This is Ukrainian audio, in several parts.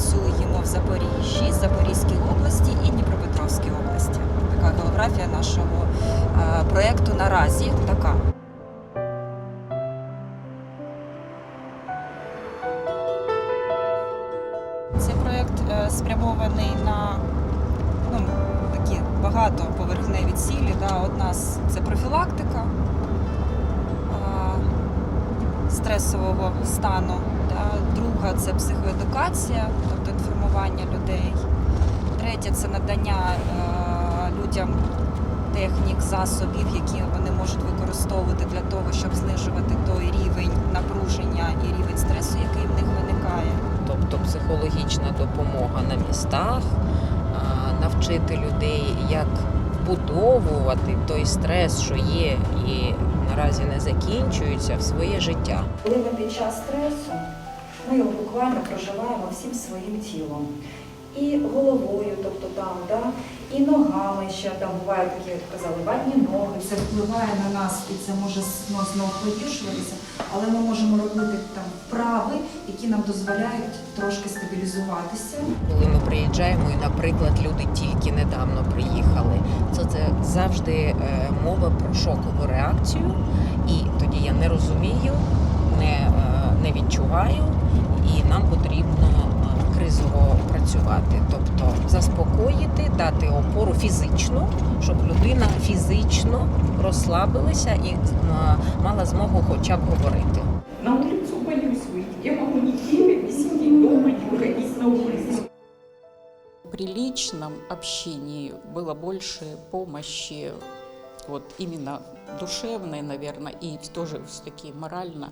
працюємо в Запоріжжі, Запорізькій області і Дніпропетровській області. Така географія нашого е, проєкту наразі така. Цей проєкт е, спрямований на ну, такі багатоповерхневі цілі. Да. Одна з це профілактика стресового стану, друга це психоедукація, тобто інформування людей. Третє це надання е, людям технік, засобів, які вони можуть використовувати для того, щоб знижувати той рівень напруження і рівень стресу, який в них виникає. тобто психологічна допомога на містах, навчити людей, як вбудовувати той стрес, що є і наразі не закінчується в своє життя. Коли ми під час стресу, ми його буквально проживаємо всім своїм тілом. І головою, тобто там, да, і ногами ще там бувають такі, як казали, ватні ноги. Це впливає на нас і це може знову знову погіршуватися, але ми можемо робити там вправи, які нам дозволяють трошки стабілізуватися. Коли ми приїжджаємо, і, наприклад, люди тільки недавно приїхали, то це завжди е, мова про шокову реакцію, і тоді я не розумію, не, е, не відчуваю, і нам потрібно е, кризово працювати, тобто заспокоїти, дати опору фізичну, щоб людина фізично розслабилася і е, мала змогу хоча б говорити. На улицу боюсь выйти. Я могу неделями сидеть дома, не выходить на улицу. При личном общении было больше помощи, вот именно душевной, наверное, и тоже все-таки морально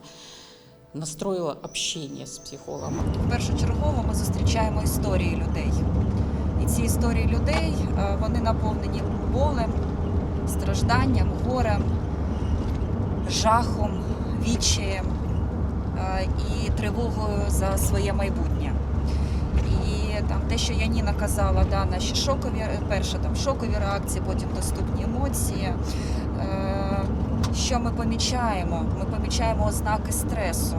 настроило общение с психологом. Першочергово ми зустрічаємо історії людей. І ці історії людей е, вони наповнені болем, стражданням, горем, жахом, відчаєм е, і тривогою за своє майбутнє. І там те, що Яніна казала, да, наші шокові, перше там шокові реакції, потім доступні емоції. Що ми помічаємо? Ми помічаємо ознаки стресу,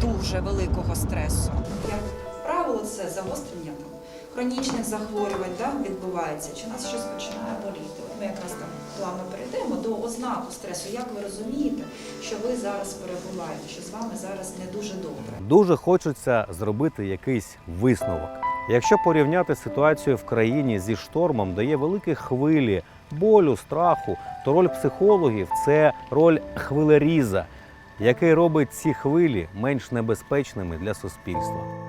дуже великого стресу. Як правило, це загострення там хронічних захворювань да, відбувається, чи нас щось починає боліти. От ми якраз там плавно перейдемо до ознаку стресу. Як ви розумієте, що ви зараз перебуваєте, що з вами зараз не дуже добре? Дуже хочеться зробити якийсь висновок. Якщо порівняти ситуацію в країні зі штормом, дає великі хвилі болю, страху, то роль психологів це роль хвилеріза, який робить ці хвилі менш небезпечними для суспільства.